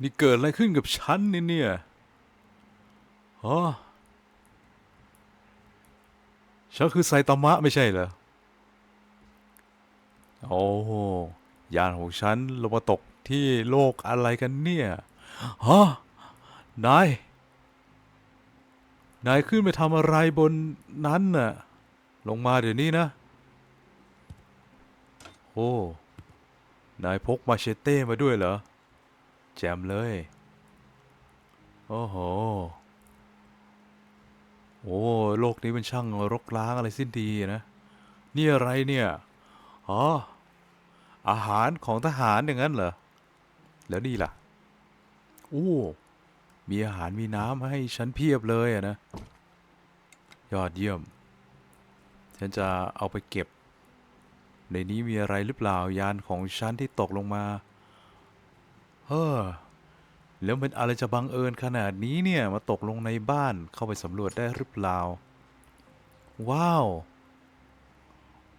นี่เกิดอะไรขึ้นกับฉันนี่เนี่ยฮะฉันคือไซตามะไม่ใช่เหรอ โอ้ยานของฉันลงมาตกที่โลกอะไรกันเนี่ยฮะนาย นายขึ้นไปทำอะไรบนนั้นน่ะ ลงมาเดี๋ยวนี้นะ โอ้ นายพกมาเชเต้มาด้วยเหรอ แจมเลย โอ้โห โอ้โลกนี้มันช่างรกร้างอะไรสิ้นดีนะ นี่อะไรเนี่ย อ๋อ อาหารของทหารอย่างนั้นเหรอ แล้วนี่ล่ะ โอ้ มีอาหารมีน้ำให้ฉันเพียบเลยอะนะ ยอดเยี่ยม ฉันจะเอาไปเก็บ ในนี้มีอะไรหรือเปล่ายานของฉันที่ตกลงมา เฮ้อแล้วมันอะไรจะบังเอิญขนาดนี้เนี่ย มาตกลงในบ้านเข้าไปสำรวจได้หรือเปล่า ว้าว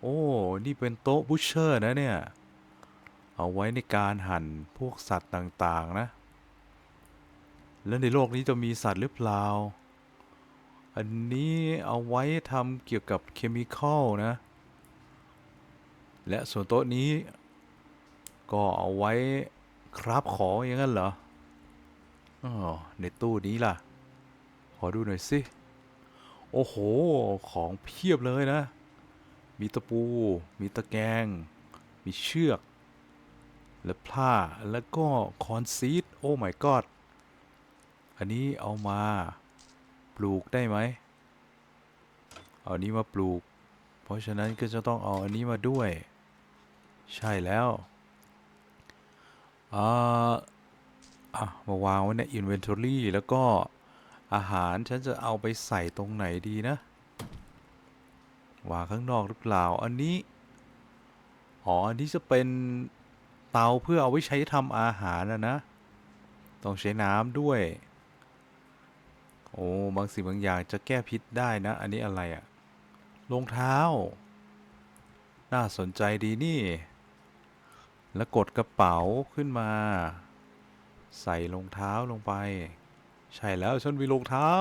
โอ้ นี่เป็นโต๊ะบูชเชอร์นะเนี่ย เอาไว้ในการหั่นพวกสัตว์ต่างๆนะ แล้วในโลกนี้จะมีสัตว์หรือเปล่า อันนี้เอาไว้ทำเกี่ยวกับเคมีคอลนะ และส่วนโต๊ะนี้ก็เอาไว้ ครับขออย่างนั้นเหรออ๋อในตู้นี้ล่ะ ขอดูหน่อยสิ โอ้โห ของเพียบเลยนะ มีตะปู มีตะแกรงมีเชือก และผ้า แล้วก็คอนซีด โอ้ my god อันนี้เอามาปลูกได้ไหม เอาอันนี้มาปลูก เพราะฉะนั้นก็จะต้องเอาอันนี้มาด้วย ใช่แล้ว อ่าอะมาวางไว้ใน inventory แล้วก็อาหารฉันจะเอาไปใส่ตรงไหนดีนะ วางข้างนอกหรือเปล่า อันนี้ อ๋อ อันนี้จะเป็นเตาเพื่อเอาไว้ใช้ทำอาหารนะนะ ต้องใช้น้ำด้วย โอ้ บางสิ่งบางอย่างจะแก้พิษได้นะ อันนี้อะไรอะรองเท้า น่าสนใจดีนี่ แล้วกดกระเป๋าขึ้นมา ใส่รองเท้าลงไป ใช่แล้วฉันมีรองเท้า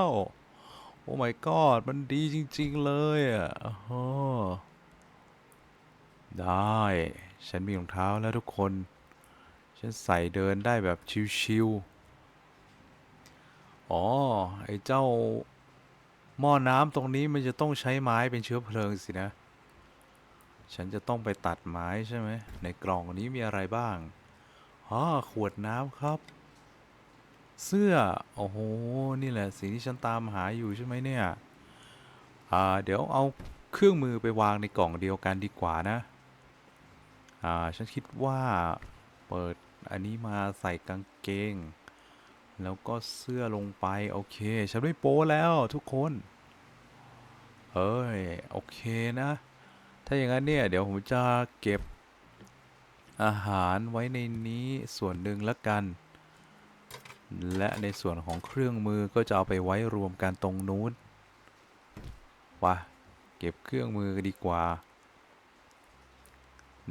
โอ้ my god มันดีจริง ๆ เลยอะได้ ฉันมีรองเท้าแล้วทุกคน ฉันใส่เดินได้แบบชิวๆ อ๋อ ไอ้เจ้าหม้อน้ำตรงนี้มันจะต้องใช้ไม้เป็นเชื้อเพลิงสินะ ฉันจะต้องไปตัดไม้ใช่ไหม ในกล่องนี้มีอะไรบ้างอ๋อขวดน้ำครับ เสื้อ โอ้โห นี่แหละสิ่งที่ฉันตามหาอยู่ใช่ไหมเนี่ย อ่า เดี๋ยวเอาเครื่องมือไปวางในกล่องเดียวกันดีกว่านะ อ่า ฉันคิดว่าเปิดอันนี้มาใส่กางเกง แล้วก็เสื้อลงไป โอเค ฉันไม่โป้แล้วทุกคน เอ้ย โอเคนะ ถ้าอย่างนั้นเนี่ย เดี๋ยวผมจะเก็บอาหารไว้ในนี้ส่วนหนึ่งละกัน และในส่วนของเครื่องมือก็จะเอาไปไว้รวมกันตรงนู้นวะเก็บเครื่องมือดีกว่า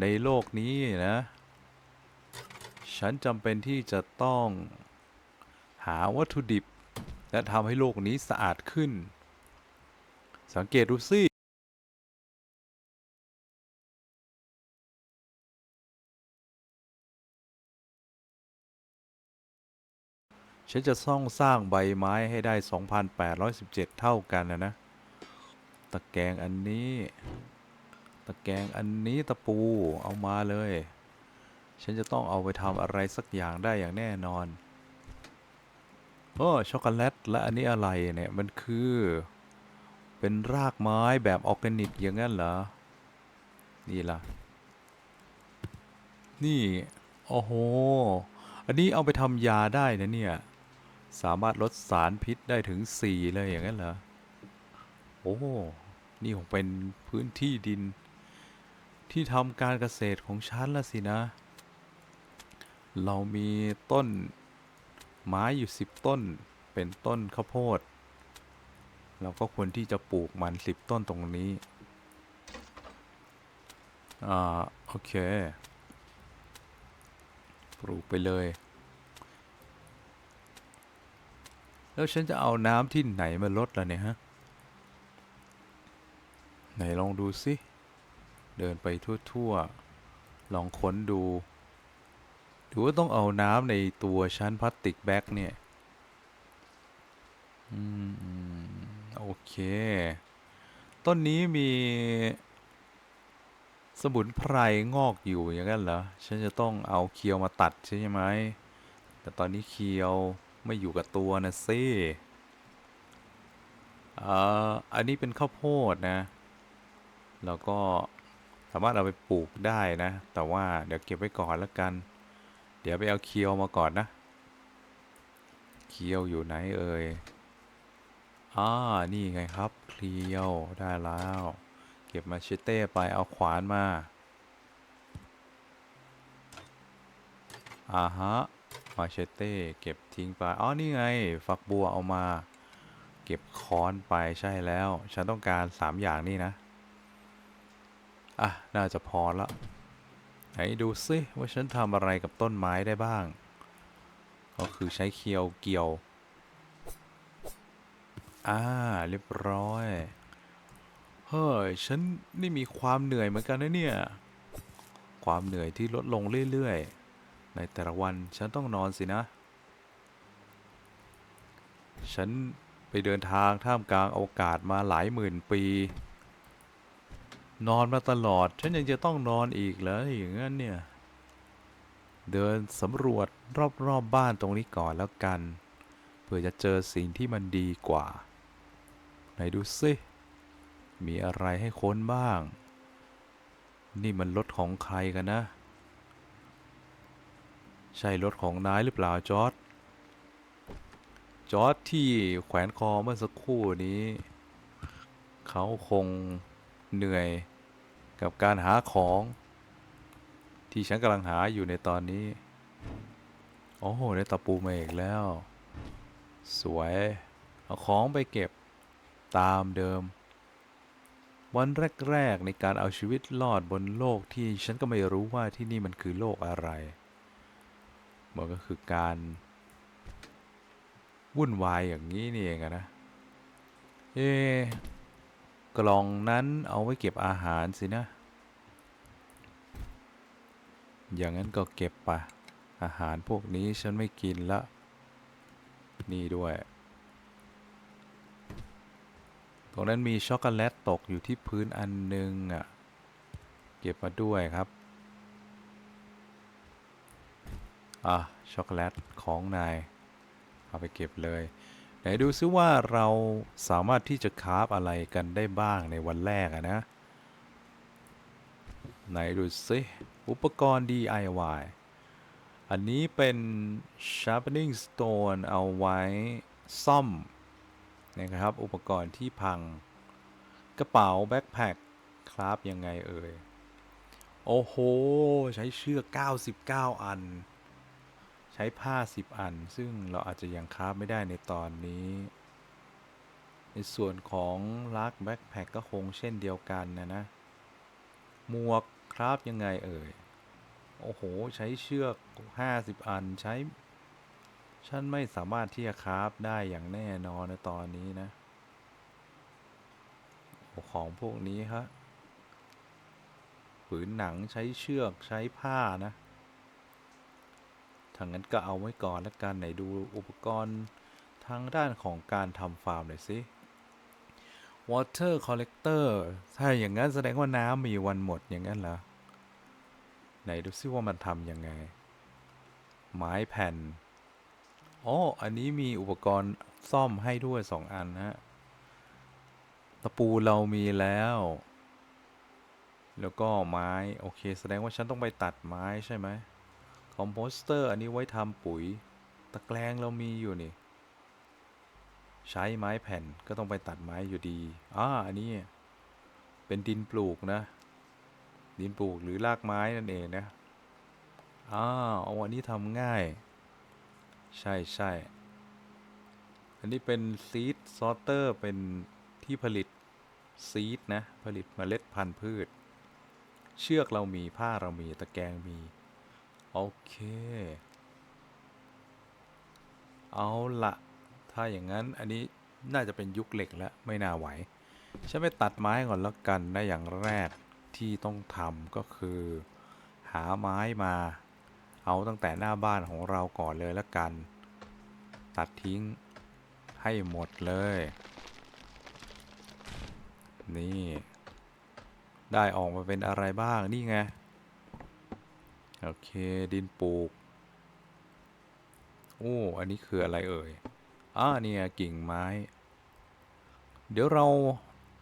ในโลกนี้นะ ฉันจำเป็นที่จะต้องหาวัตถุดิบ และทำให้โลกนี้สะอาดขึ้น สังเกตดูสิ ฉันจะซ่องสร้างใบไม้ให้ได้ 2,817 เท่ากันนะนะ ตะแกรงอันนี้ ตะแกรงอันนี้ตะปูเอามาเลย ฉันจะต้องเอาไปทำอะไรสักอย่างได้อย่างแน่นอนโอ้ช็อกโกแลตและอันนี้อะไรเนี่ย มันคือ เป็นรากไม้แบบออร์แกนิกอย่างนั้นเหรอ นี่ล่ะ นี่ โอ้โห อันนี้เอาไปทำยาได้นะเนี่ย สามารถลดสารพิษได้ถึง 4 เลยอย่างนั้นเหรอ โอ้ นี่คงเป็นพื้นที่ดิน ที่ทำการเกษตรของฉันละสินะ เรามีต้นไม้อยู่ 10 ต้น เป็นต้นข้าวโพด เราก็ควรที่จะปลูกมัน 10 ต้นตรงนี้ อ่า โอเค ปลูกไปเลย แล้วฉันจะเอาน้ำที่ไหนมาลดล่ะเนี่ยฮะ ไหนลองดูสิ เดินไปทั่วๆ ลองค้นดูหรือว่าต้องเอาน้ำในตัวชั้นพลาสติกแบ็กเนี่ยอืมอืม โอเค ต้นนี้มี สมุนไพรงอกอยู่อย่างนั้นเหรอ ฉันจะต้องเอาเคียวมาตัดใช่ไหม แต่ตอนนี้เคียว ไม่อยู่กับตัวนะซิเอ่ออันนี้เป็นข้าวโพดนะ แล้วก็สามารถเอาไปปลูกได้นะ แต่ว่าเดี๋ยวเก็บไว้ก่อนแล้วกัน เดี๋ยวไปเอาเคียวมาก่อนนะ เคียวอยู่ไหนเอ่ยอ่านี่ไงครับเคียวได้แล้ว เก็บมาเชเต้ไปเอาขวานมาอ่าฮะ มาเชเต้เก็บทิ้งไป อ๋อ นี่ไง ฝักบัวเอามา เก็บค้อนไปใช่แล้ว ฉันต้องการสามอย่างนี่นะ อะ น่าจะพอละไหนดูซิว่าฉันทำอะไรกับต้นไม้ได้บ้าง ก็คือใช้เคียวเกี่ยว อ่า เรียบร้อย เฮ้ย ฉันนี่มีความเหนื่อยเหมือนกันนะเนี่ย ความเหนื่อยที่ลดลงเรื่อยๆ ในแต่ละวันฉันต้องนอนสินะ ฉันไปเดินทางท่ามกลางอากาศมาหลายหมื่นปี นอนมาตลอด ฉันยังจะต้องนอนอีกเหรออย่างนั้นเนี่ย เดินสำรวจรอบๆบบ้านตรงนี้ก่อนแล้วกัน เพื่อจะเจอสิ่งที่มันดีกว่า ไหนดูสิมีอะไรให้ค้นบ้าง นี่มันรถของใครกันนะ ใช่รถของนายหรือเปล่าจอร์ดจอร์ดที่แขวนคอเมื่อสักครู่นี้ เขาคงเหนื่อยกับการหาของ ที่ฉันกำลังหาอยู่ในตอนนี้ โอ้โห ได้ตะปูมาอีกแล้ว สวย เอาของไปเก็บตามเดิม วันแรก ๆ ในการเอาชีวิตรอดบนโลกที่ฉันก็ไม่รู้ว่าที่นี่มันคือโลกอะไร มันก็คือการวุ่นวายอย่างนี้นี่เองนะ เอะกล่องนั้นเอาไว้เก็บอาหารสินะ อย่างนั้นก็เก็บไปอาหารพวกนี้ฉันไม่กินละ นี่ด้วย ตรงนั้นมีช็อกโกแลตตกอยู่ที่พื้นอันหนึงอะ เก็บมาด้วยครับ อะช็อกโกแลตของนาย เอาไปเก็บเลย ไหนดูซิว่าเราสามารถที่จะคราฟอะไรกันได้บ้างในวันแรกอะนะ ไหนดูซิอุปกรณ์ DIY อันนี้เป็น sharpening stone เอาไว้ซ่อมนะครับ อุปกรณ์ที่พังกระเป๋าแบ็คแพคครับยังไงเอ่ย โอ้โห ใช้เชือก 99 อัน ใช้ผ้า 10 อัน ซึ่งเราอาจจะยังคราฟไม่ได้ในตอนนี้ ในส่วนของลักแบ็คแพคก็คงเช่นเดียวกันนะนะ หมวกครับยังไงเอ่ย โอ้โห ใช้เชือก 50 อันใช้ ฉันไม่สามารถที่จะคราฟได้อย่างแน่นอนในตอนนี้นะอของพวกนี้ฮะ ผืนหนังใช้เชือกใช้ผ้านะ ทางนั้นก็เอาไว้ก่อนแล้วกันไหนดูอุปกรณ์ทางด้านของการทำฟาร์มหน่อยสิ water collector ถ้าอย่างนั้นแสดงว่าน้ำมีวันหมดอย่างนั้นเหรอ ไหนดูซิว่ามันทำยังไง ไม้แผ่น อ๋อ อันนี้มีอุปกรณ์ซ่อมให้ด้วยสองอันนะฮะตะปูเรามีแล้ว แล้วก็ไม้ โอเค แสดงว่าฉันต้องไปตัดไม้ใช่ไหม คอมโพสเตอร์อันนี้ไว้ทำปุ๋ย ตะแกรงเรามีอยู่นี่ ใช้ไม้แผ่นก็ต้องไปตัดไม้อยู่ดีอ่าอันนี้เป็นดินปลูกนะ ดินปลูกหรือรากไม้นั่นเองนะอ้าวเอาอันนี้ทำง่าย ใช่ใช่อันนี้เป็นซีดซอเตอร์เป็นที่ผลิตซีดนะ ผลิตเมล็ดพันธุ์พืช เชือกเรามีผ้าเรามีตะแกรงมี โอเค เอาละถ้าอย่างนั้นอันนี้น่าจะเป็นยุคเหล็กแล้วไม่น่าไหว ฉันไปตัดไม้ก่อนแล้วกันนะอย่างแรกที่ต้องทำก็คือ หาไม้มา เอาตั้งแต่หน้าบ้านของเราก่อนเลยแล้วกัน ตัดทิ้งให้หมดเลย นี่ ได้ออกมาเป็นอะไรบ้างนี่ไง โอเค ดินปลูก โอ้ อันนี้คืออะไรเอ่ยอ่าเนี่ยกิ่งไม้ เดี๋ยวเรา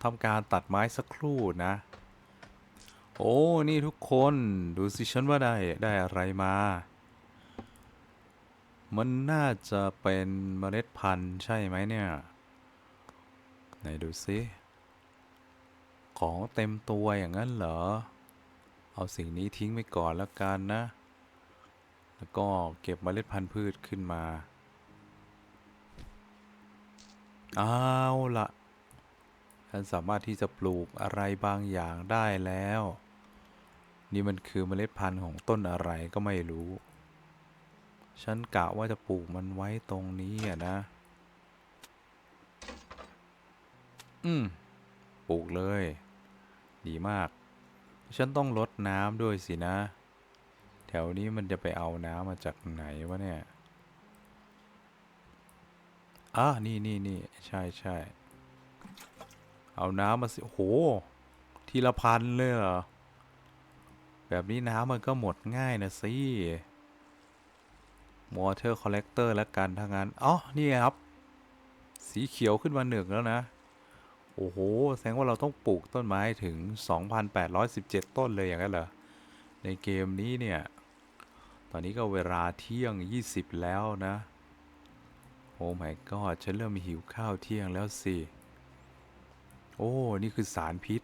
ทำการตัดไม้สักครู่นะ โอ้ นี่ทุกคนดูสิฉันว่าได้ได้อะไรมา มันน่าจะเป็นเมล็ดพันธุ์ใช่ไหมเนี่ย ไหนดูสิ ของเต็มตัวอย่างนั้นเหรอ เอาสิ่งนี้ทิ้งไปก่อนแล้วกันนะ แล้วก็เก็บเมล็ดพันธุ์พืชขึ้นมา เอาละฉันสามารถที่จะปลูกอะไรบางอย่างได้แล้ว นี่มันคือเมล็ดพันธุ์ของต้นอะไรก็ไม่รู้ ฉันกะว่าจะปลูกมันไว้ตรงนี้อะนะ อืม ปลูกเลย ดีมาก ฉันต้องลดน้ำด้วยสินะ แถวนี้มันจะไปเอาน้ำมาจากไหนวะเนี่ยอะนี่นี่นี่ใช่ใช่เอาน้ำมาสิโอ้โหทีละพันเลยเหรอ แบบนี้น้ำมันก็หมดง่ายนะสิ Water Collector แล้วกันถ้างั้น อ๋อ นี่ครับ สีเขียวขึ้นมาหนึ่งแล้วนะ โอ้โห แสดงว่าเราต้องปลูกต้นไม้ถึง 2,817 ต้นเลยอย่างนั้นเหรอ ในเกมนี้เนี่ย ตอนนี้ก็เวลาเที่ยง 20 แล้วนะ โอ้ my god ฉันเริ่มหิวข้าวเที่ยงแล้วสิ โอ้ นี่คือสารพิษ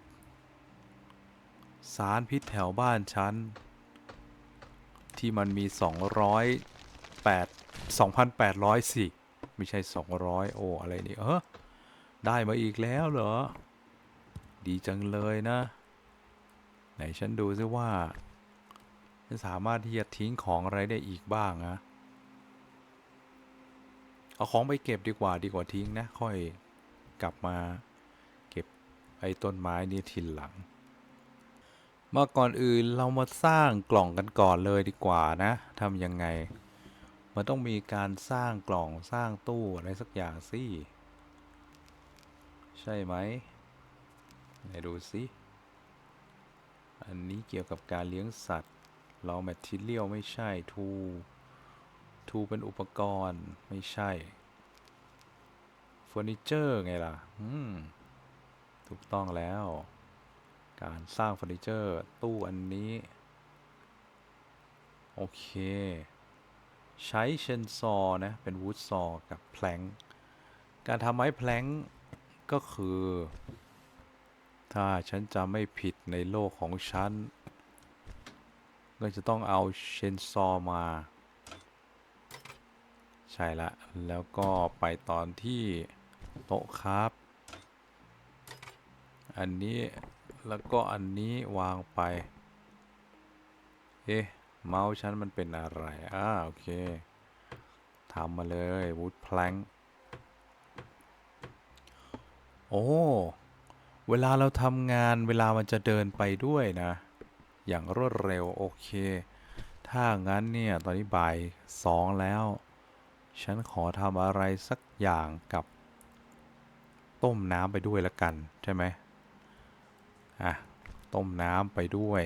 สารพิษแถวบ้านฉัน ที่มันมี 208 2,800สิ ไม่ใช่ 200 โอ้ อะไรนี่ เออ ได้มาอีกแล้วเหรอ ดีจังเลยนะ ไหนฉันดูซิว่าฉันสามารถที่จะทิ้งของอะไรได้อีกบ้างนะ เอาของไปเก็บดีกว่าดีกว่าทิ้งนะ ค่อยกลับมาเก็บไอ้ต้นไม้นี่ทีหลัง มาก่อนอื่นเรามาสร้างกล่องกันก่อนเลยดีกว่านะทำยังไง มันต้องมีการสร้างกล่องสร้างตู้อะไรสักอย่างสิ ใช่ไหมไหนดูสิอันนี้เกี่ยวกับการเลี้ยงสัตว์เราแมททีเรียลไม่ใช่ทูทูเป็นอุปกรณ์ไม่ใช่เฟอร์นิเจอร์ไงล่ะอืมถูกต้องแล้ว การสร้างเฟอร์นิเจอร์ตู้อันนี้ โอเค ใช้เชนซอนะ เป็นวูดซอกับแพลงก์การทำไม้แพลง ก็คือ ถ้าฉันจะไม่ผิดในโลกของฉัน ก็จะต้องเอาเชนซอมา ใช่ละ แล้วก็ไปตอนที่โต๊ะครับ อันนี้แล้วก็อันนี้วางไป เอ๊ะ เมาส์ฉันมันเป็นอะไร อ่า โอเคทำมาเลยวูดแพลง โอ้ เวลาเราทำงานเวลามันจะเดินไปด้วยนะ อย่างรวดเร็วโอเค ถ้างั้นเนี่ยตอนนี้บ่ายสองแล้ว ฉันขอทำอะไรสักอย่างกับ ต้มน้ำไปด้วยละกัน ใช่ไหมอะ ต้มน้ำไปด้วย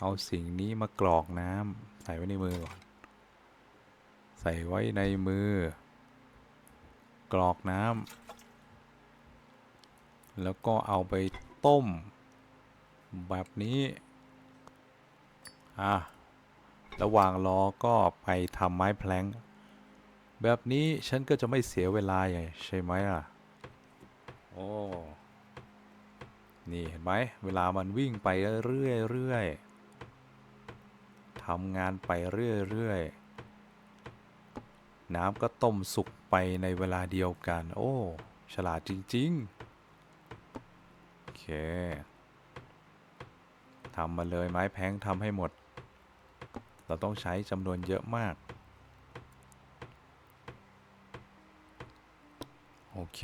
เอาสิ่งนี้มากรอกน้ำใส่ไว้ในมือก่อน ใส่ไว้ในมือกรอกน้ำ แล้วก็เอาไปต้ม แบบนี้ อะ ระหว่างรอก็ไปทำไม้แพลงแบบนี้ฉันก็จะไม่เสียเวลาไงใช่ไหมล่ะ โอ้ นี่เห็นไหม เวลามันวิ่งไปเรื่อยๆทำงานไปเรื่อยๆ น้ำก็ต้มสุกไปในเวลาเดียวกัน โอ้ ฉลาดจริง ๆ เคทำมาเลยไม้แพงทำให้หมด เราต้องใช้จำนวนเยอะมาก โอเค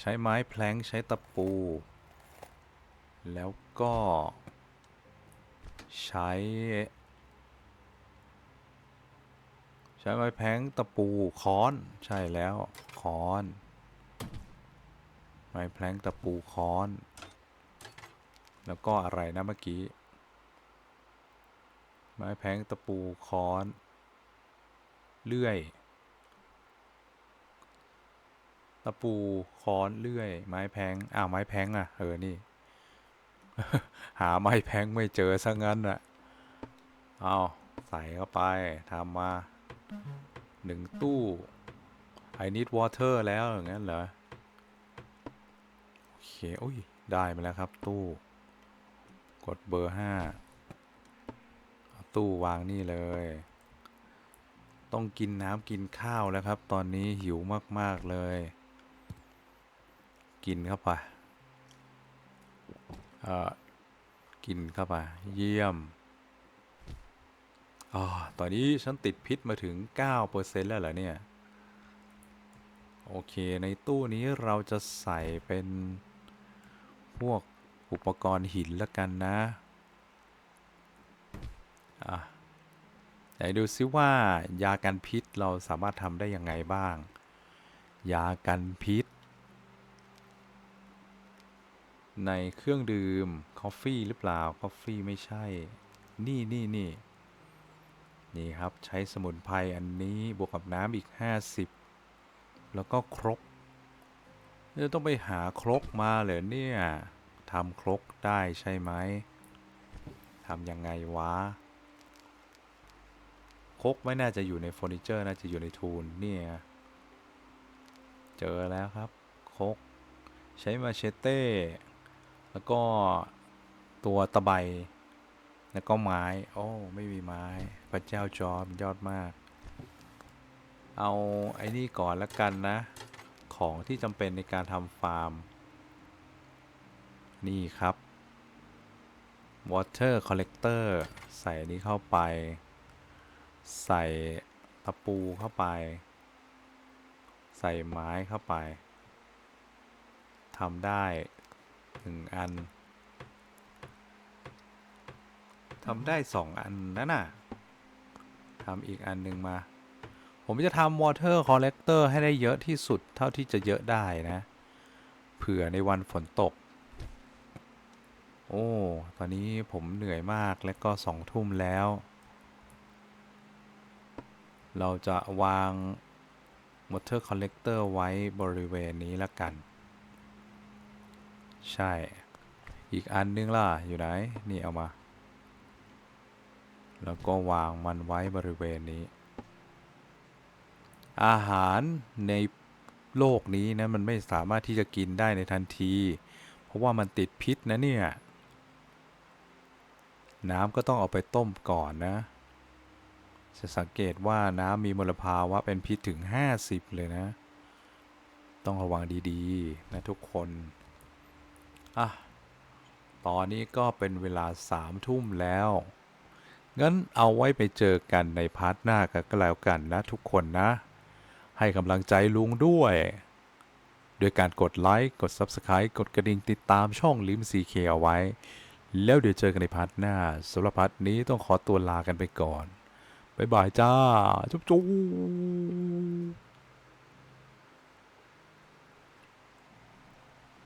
ใช้ไม้แพลงใช้ตะปู แล้วก็ ใช้ ใช้ไม้แพลงตะปูค้อนใช่แล้วค้อน ไม้แพลงตะปูค้อน แล้วก็อะไรนะเมื่อกี้ ไม้แพงตะปูค้อน เลื่อย ตะปูค้อนเลื่อย ไม้แพงอ้าวไม้แพงอะเออนี่ หาไม้แพงไม่เจอซะงั้นอะเอาใส่เข้าไปทำมาหนึ่งตู้ I need water แล้วอย่างนั้นเหรอ โอเคอุ้ย ได้มาแล้วครับตู้ กดเบอร์ห้าเอาตู้วางนี่เลย ต้องกินน้ำกินข้าวแล้วครับ ตอนนี้หิวมาก ๆ เลย กินเข้าไปเอ่อกินเข้าไปเยี่ยมอ๋อตอนนี้ฉันติดพิษมาถึง 9%แล้วเหรอเนี่ย โอเค ในตู้นี้เราจะใส่เป็นพวก อุปกรณ์หินแล้วกันนะ อะไหนดูซิว่ายากันพิษเราสามารถทำได้ยังไงบ้าง ยากันพิษ ในเครื่องดื่มคอฟฟี่หรือเปล่าคอฟฟี่ไม่ใช่ นี่นี่นี่นี่ครับใช้สมุนไพรอันนี้บวกกับน้ำอีก 50 แล้วก็ครกจะต้องไปหาครกมาเหรอเนี่ย ทำครกได้ใช่ไหมทำยังไงวะครกไม่น่าจะอยู่ในเฟอร์นิเจอร์น่าจะอยู่ในทูนเนี่ยเจอแล้วครับครกใช้มาเชเต้ แล้วก็ตัวตะไบแล้วก็ไม้ โอ้ไม่มีไม้ พระเจ้าจอมยอดมาก เอาไอ้นี่ก่อนละกันนะ ของที่จำเป็นในการทำฟาร์ม นี่ครับ water collector ใส่นนี้เข้าไป ใส่ตะปูเข้าไป ใส่ไม้เข้าไปทำได้หนึ่งอันทำได้สองอันนั่นน่ะทำอีกอันหนึ่งมา ผมจะทำ water collector ให้ได้เยอะที่สุดเท่าที่จะเยอะได้นะ เผื่อในวันฝนตก โอ้ ตอนนี้ผมเหนื่อยมากและก็สองทุ่มแล้ว เราจะวาง water collector ไว้บริเวณนี้ละกัน ใช่ อีกอันนึงล่ะ อยู่ไหน นี่เอามา แล้วก็วางมันไว้บริเวณนี้ อาหารในโลกนี้นะ มันไม่สามารถที่จะกินได้ในทันที เพราะว่ามันติดพิษนะเนี่ย น้ำก็ต้องเอาไปต้มก่อนนะ จะสังเกตว่าน้ำมีมลภาวะเป็นพิษถึง 50 เลยนะ ต้องระวังดีๆ นะทุกคน อะ ตอนนี้ก็เป็นเวลาสามทุ่มแล้ว งั้นเอาไว้ไปเจอกันในพาร์ทหน้ากันก็แล้วกันนะทุกคนนะ ให้กำลังใจลุงด้วยโดยการกดไลค์ กด Subscribe กดกระดิ่งติดตามช่องลิมซีเคเอาไว้ แล้วเดี๋ยวเจอกันในพาร์ทหน้าสำหรับพาร์ทนี้ต้องขอตัวลากันไปก่อน บ๊ายบายจ้า จุ๊บจุ๊บ